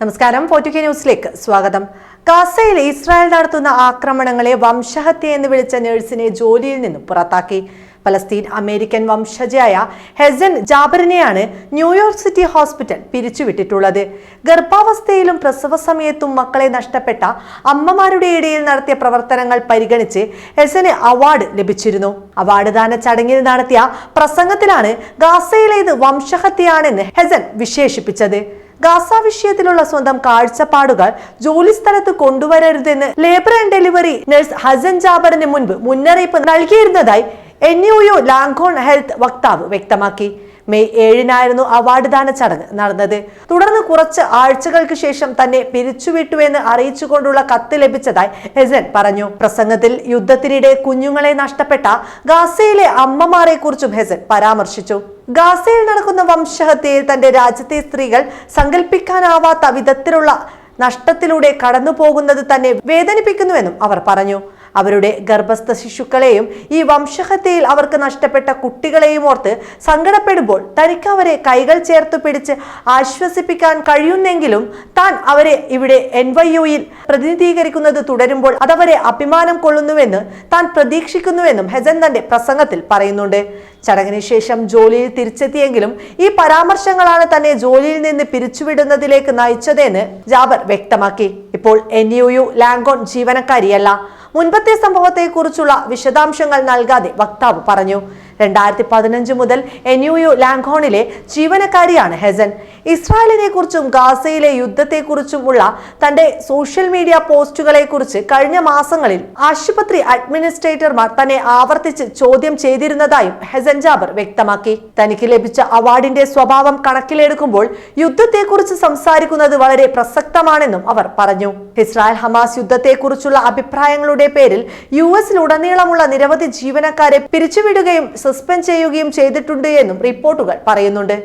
നമസ്കാരം. ഫോർട്ടുകെ ന്യൂസിലേക്ക് സ്വാഗതം. ഗാസയിൽ ഇസ്രായേൽ നടത്തുന്ന ആക്രമണങ്ങളെ വംശഹത്യ എന്ന് വിളിച്ച നഴ്സിനെ ജോലിയിൽ നിന്നും പുറത്താക്കി. ഫലസ്തീൻ അമേരിക്കൻ വംശജയായ ഹെസൻ ജാബറിനെയാണ് ന്യൂയോർക്ക് സിറ്റി ഹോസ്പിറ്റൽ പിരിച്ചുവിട്ടിട്ടുള്ളത്. ഗർഭാവസ്ഥയിലും പ്രസവ സമയത്തും മക്കളെ നഷ്ടപ്പെട്ട അമ്മമാരുടെ ഇടയിൽ നടത്തിയ പ്രവർത്തനങ്ങൾ പരിഗണിച്ച് ഹെസന് അവാർഡ് ലഭിച്ചിരുന്നു. അവാർഡ് ദാന ചടങ്ങിൽ നടത്തിയ പ്രസംഗത്തിലാണ് ഗാസയിലേത് വംശഹത്യയാണെന്ന് ഹെസൻ വിശേഷിപ്പിച്ചത്. ഗാസ വിഷയത്തിലുള്ള സ്വന്തം കാഴ്ചപ്പാടുകൾ ജോലിസ്ഥലത്ത് കൊണ്ടുവരരുതെന്ന് labour and delivery nurse Hasan ജാബറിന് മുൻപ് മുന്നറിയിപ്പ് നൽകിയിരുന്നതായി N Y U Langone health വക്താവ് വ്യക്തമാക്കി. മെയ് ഏഴിനായിരുന്നു അവാർഡ് ദാന ചടങ്ങ് നടന്നത്. തുടർന്ന് കുറച്ച് ആഴ്ചകൾക്ക് ശേഷം തന്നെ പിരിച്ചുവിട്ടുവെന്ന് അറിയിച്ചുകൊണ്ടുള്ള കത്ത് ലഭിച്ചതായി ഹെസൻ പറഞ്ഞു. പ്രസംഗത്തിൽ യുദ്ധത്തിനിടെ കുഞ്ഞുങ്ങളെ നഷ്ടപ്പെട്ട ഗാസയിലെ അമ്മമാരെ കുറിച്ചും ഹെസൻ പരാമർശിച്ചു. ഗാസയിൽ നടക്കുന്ന വംശഹത്യയിൽ തന്റെ രാജ്യത്തെ സ്ത്രീകൾ സങ്കല്പിക്കാനാവാത്ത വിധത്തിലുള്ള നഷ്ടത്തിലൂടെ കടന്നു പോകുന്നത് തന്നെ വേദനിപ്പിക്കുന്നുവെന്നും അവർ പറഞ്ഞു. അവരുടെ ഗർഭസ്ഥ ശിശുക്കളെയും ഈ വംശഹത്യയിൽ അവർക്ക് നഷ്ടപ്പെട്ട കുട്ടികളെയും ഓർത്ത് സങ്കടപ്പെടുമ്പോൾ തനിക്ക് അവരെ കൈകൾ ചേർത്ത് പിടിച്ച് ആശ്വസിപ്പിക്കാൻ കഴിയുന്നെങ്കിലും താൻ അവരെ ഇവിടെ എൻ വൈ യുയിൽ പ്രതിനിധീകരിക്കുന്നത് തുടരുമ്പോൾ അതവരെ അഭിമാനം കൊള്ളുന്നുവെന്ന് താൻ പ്രതീക്ഷിക്കുന്നുവെന്നും ഹെസൻ തന്റെ പ്രസംഗത്തിൽ പറയുന്നുണ്ട്. ചടങ്ങിന് ശേഷം ജോലിയിൽ തിരിച്ചെത്തിയെങ്കിലും ഈ പരാമർശങ്ങളാണ് തന്നെ ജോലിയിൽ നിന്ന് പിരിച്ചുവിടുന്നതിലേക്ക് നയിച്ചതെന്ന് ജാബർ വ്യക്തമാക്കി. ഇപ്പോൾ എൻ യു യു ലാങ്കോൺ ജീവനക്കാരിയല്ല. മുൻപത്തെ സംഭവത്തെക്കുറിച്ചുള്ള വിശദാംശങ്ങൾ നൽകാതെ വക്താവ് പറഞ്ഞു. രണ്ടായിരത്തി പതിനഞ്ച് മുതൽ എൻ യു യു ലാങ്കോണിലെ ജീവനക്കാരിയാണ് ഹെസൻ. ഇസ്രായേലിനെ കുറിച്ചും ഗാസയിലെ യുദ്ധത്തെക്കുറിച്ചും ഉള്ള തന്റെ സോഷ്യൽ മീഡിയ പോസ്റ്റുകളെ കുറിച്ച് കഴിഞ്ഞ മാസങ്ങളിൽ ആശുപത്രി അഡ്മിനിസ്ട്രേറ്റർമാർ തന്നെ ആവർത്തിച്ച് ചോദ്യം ചെയ്തിരുന്നതായും ഹെസൻ ജാബർ വ്യക്തമാക്കി. തനിക്ക് ലഭിച്ച അവാർഡിന്റെ സ്വഭാവം കണക്കിലെടുക്കുമ്പോൾ യുദ്ധത്തെക്കുറിച്ച് സംസാരിക്കുന്നത് വളരെ പ്രസക്തമാണെന്നും അവർ പറഞ്ഞു. ഇസ്രായേൽ ഹമാസ് യുദ്ധത്തെക്കുറിച്ചുള്ള അഭിപ്രായങ്ങളുടെ പേരിൽ യു എസിലുടനീളമുള്ള നിരവധി ജീവനക്കാരെ പിരിച്ചുവിടുകയും സസ്പെൻഡ് ചെയ്യുകയും ചെയ്തിട്ടുണ്ട് എന്നും റിപ്പോർട്ടുകൾ പറയുന്നുണ്ട്.